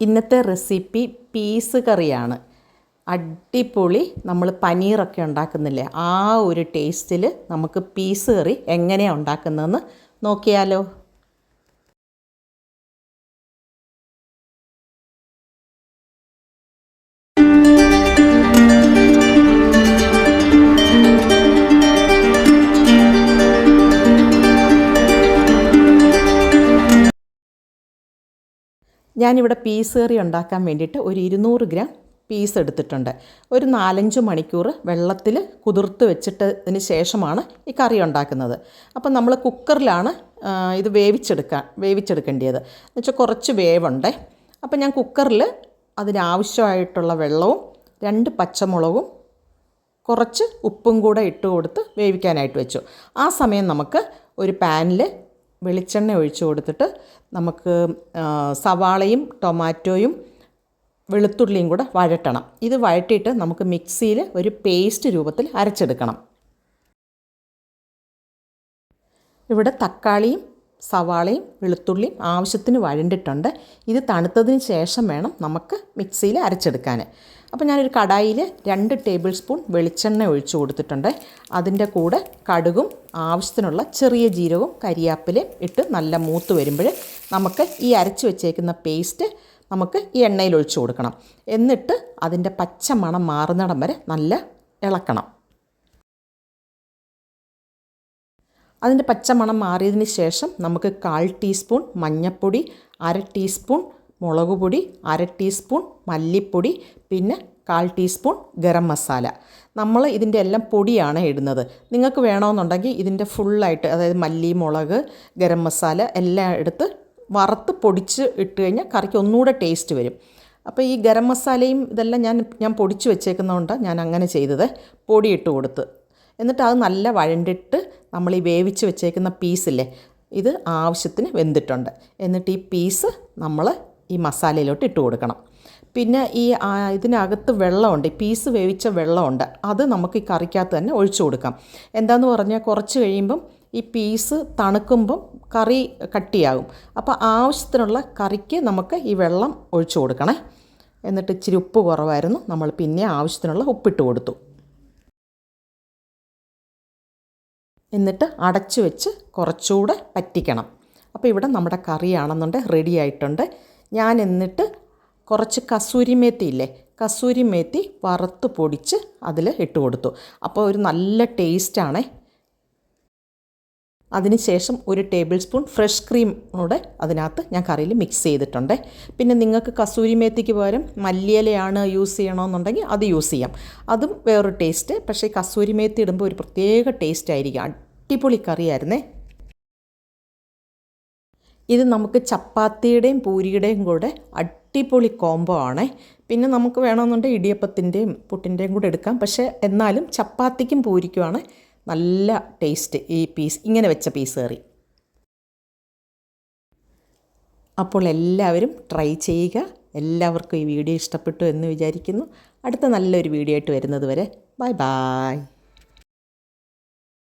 ഇന്നത്തെ recipe piece കറിയാണ്. അടിപൊളി നമ്മൾ പനീറൊക്കെ ഉണ്ടാക്കുന്നില്ലേ? ആ ഒരു ടേസ്റ്റിൽ നമുക്ക് പീസ് കറി എങ്ങനെയാണ് ഉണ്ടാക്കുന്നതെന്ന് നോക്കിയാലോ. ഞാനിവിടെ പീസ് കറി ഉണ്ടാക്കാൻ വേണ്ടിയിട്ട് ഒരു ഇരുന്നൂറ് ഗ്രാം പീസ് എടുത്തിട്ടുണ്ട്. ഒരു നാലഞ്ച് മണിക്കൂർ വെള്ളത്തിൽ കുതിർത്ത് വെച്ചിട്ടതിന് ശേഷമാണ് ഈ കറി ഉണ്ടാക്കുന്നത്. അപ്പം നമ്മൾ കുക്കറിലാണ് ഇത് വേവിച്ചെടുക്കാൻ വേവിച്ചെടുക്കേണ്ടത് എന്നുവെച്ചാൽ കുറച്ച് വേവുണ്ടേ. അപ്പം ഞാൻ കുക്കറിൽ അതിനാവശ്യമായിട്ടുള്ള വെള്ളവും രണ്ട് പച്ചമുളകും കുറച്ച് ഉപ്പും കൂടെ ഇട്ട് കൊടുത്ത് വേവിക്കാനായിട്ട് വെച്ചു. ആ സമയം നമുക്ക് ഒരു പാനിൽ വെളിച്ചെണ്ണ ഒഴിച്ചു കൊടുത്തിട്ട് നമുക്ക് സവാളയും ടൊമാറ്റോയും വെളുത്തുള്ളിയും കൂടെ വഴറ്റണം. ഇത് വഴറ്റിയിട്ട് നമുക്ക് മിക്സിയിൽ ഒരു പേസ്റ്റ് രൂപത്തിൽ അരച്ചെടുക്കണം. ഇവിടെ തക്കാളിയും സവാളയും വെളുത്തുള്ളിയും ആവശ്യത്തിന് വഴണ്ടിട്ടുണ്ട്. ഇത് തണുത്തതിന് ശേഷം വേണം നമുക്ക് മിക്സിയിൽ അരച്ചെടുക്കാൻ. അപ്പോൾ ഞാനൊരു കടായിൽ രണ്ട് ടേബിൾ സ്പൂൺ വെളിച്ചെണ്ണ ഒഴിച്ചു കൊടുത്തിട്ടുണ്ട്. അതിന്റെ കൂടെ കടുകും ആവശ്യത്തിനുള്ള ചെറിയ ജീരകവും കരിയാപ്പിലയും ഇട്ട് നല്ല മൂത്ത് വരുമ്പോൾ നമുക്ക് ഈ അരച്ച് വെച്ചേക്കുന്ന പേസ്റ്റ് നമുക്ക് ഈ എണ്ണയിൽ ഒഴിച്ചു കൊടുക്കണം. എന്നിട്ട് അതിന്റെ പച്ച മണം മാറുന്നിടം വരെ നല്ല ഇളക്കണം. അതിന്റെ പച്ചമണം മാറിയതിന് ശേഷം നമുക്ക് കാൽ ടീസ്പൂൺ മഞ്ഞൾപ്പൊടി അര ടീസ്പൂൺ മുളക് പൊടി അര ടീസ്പൂൺ മല്ലിപ്പൊടി പിന്നെ കാൽ ടീസ്പൂൺ ഗരം മസാല. നമ്മൾ ഇതിന്റെ എല്ലാം പൊടിയാണ് ഇടുന്നത്. നിങ്ങൾക്ക് വേണമെന്നുണ്ടെങ്കിൽ ഇതിന്റെ ഫുള്ളായിട്ട് അതായത് മല്ലി മുളക് ഗരം മസാല എല്ലാം എടുത്ത് വറുത്ത് പൊടിച്ച് ഇട്ട് കഴിഞ്ഞാൽ കറിക്ക് ഒന്നുകൂടെ ടേസ്റ്റ് വരും. അപ്പോൾ ഈ ഗരം മസാലയും ഇതെല്ലാം ഞാൻ ഞാൻ പൊടിച്ച് വെച്ചേക്കുന്നതുകൊണ്ട് ഞാൻ അങ്ങനെ ചെയ്തത്. പൊടിയിട്ട് കൊടുത്ത്. എന്നിട്ട് അത് നല്ല വഴണ്ടിട്ട് നമ്മൾ ഈ വേവിച്ച് വെച്ചേക്കുന്ന പീസില്ലേ ഇത് ആവശ്യത്തിന് വെന്തിട്ടുണ്ട്. എന്നിട്ട് ഈ പീസ് നമ്മൾ ഈ മസാലയിലോട്ട് ഇട്ട് കൊടുക്കണം. പിന്നെ ഈ ഇതിനകത്ത് വെള്ളമുണ്ട് പീസ് വേവിച്ച വെള്ളമുണ്ട് അത് നമുക്ക് ഈ കറിക്കകത്ത് തന്നെ ഒഴിച്ചു കൊടുക്കാം. എന്താന്ന് പറഞ്ഞാൽ കുറച്ച് കഴിയുമ്പം ഈ പീസ് തണുക്കുമ്പം കറി കട്ടിയാകും. അപ്പോൾ ആവശ്യത്തിനുള്ള കറിക്ക് നമുക്ക് ഈ വെള്ളം ഒഴിച്ചു കൊടുക്കണേ. എന്നിട്ട് ഇച്ചിരി ഉപ്പ് കുറവായിരുന്നു നമ്മൾ പിന്നെ ആവശ്യത്തിനുള്ള ഉപ്പിട്ട് കൊടുത്തു. എന്നിട്ട് അടച്ചു വെച്ച് കുറച്ചുകൂടെ പറ്റിക്കണം. അപ്പോൾ ഇവിടെ നമ്മുടെ കറിയാണെന്നുണ്ട് റെഡി ആയിട്ടുണ്ട്. ഞാൻ എന്നിട്ട് കുറച്ച് കസൂരി മേത്തി ഇല്ലേ കസൂരി മേത്തി വറുത്ത് പൊടിച്ച് അതിൽ ഇട്ട് കൊടുത്തു. അപ്പോൾ ഒരു നല്ല ടേസ്റ്റാണേ. അതിനുശേഷം ഒരു ടേബിൾ സ്പൂൺ ഫ്രഷ് ക്രീം കൂടെ അതിനകത്ത് ഞാൻ കറിയിൽ മിക്സ് ചെയ്തിട്ടുണ്ട്. പിന്നെ നിങ്ങൾക്ക് കസൂരി മേത്തിക്ക് പകരം മല്ലിയിലയാണ് യൂസ് ചെയ്യണമെന്നുണ്ടെങ്കിൽ അത് യൂസ് ചെയ്യാം. അതും വേറൊരു ടേസ്റ്റ്. പക്ഷേ കസൂരി മേത്തി ഇടുമ്പോൾ ഒരു പ്രത്യേക ടേസ്റ്റ് ആയിരിക്കും. അടിപൊളി കറിയായിരുന്നേ. ഇത് നമുക്ക് ചപ്പാത്തിയുടെയും പൂരിയുടെയും കൂടെ അടിപൊളി കോംബോ ആണേ. പിന്നെ നമുക്ക് വേണമെന്നുണ്ടെങ്കിൽ ഇടിയപ്പത്തിന്റെയും പുട്ടിന്റെയും കൂടെ എടുക്കാം. പക്ഷേ എന്നാലും ചപ്പാത്തിക്കും പൂരിക്കുമാണ് നല്ല ടേസ്റ്റ് ഈ പീസ് ഇങ്ങനെ വെച്ച പീസ് കറി. അപ്പോൾ എല്ലാവരും ട്രൈ ചെയ്യുക. എല്ലാവർക്കും ഈ വീഡിയോ ഇഷ്ടപ്പെട്ടു എന്ന് വിചാരിക്കുന്നു. അടുത്ത നല്ലൊരു വീഡിയോ ആയിട്ട് വരുന്നത് വരെ ബൈ ബായ്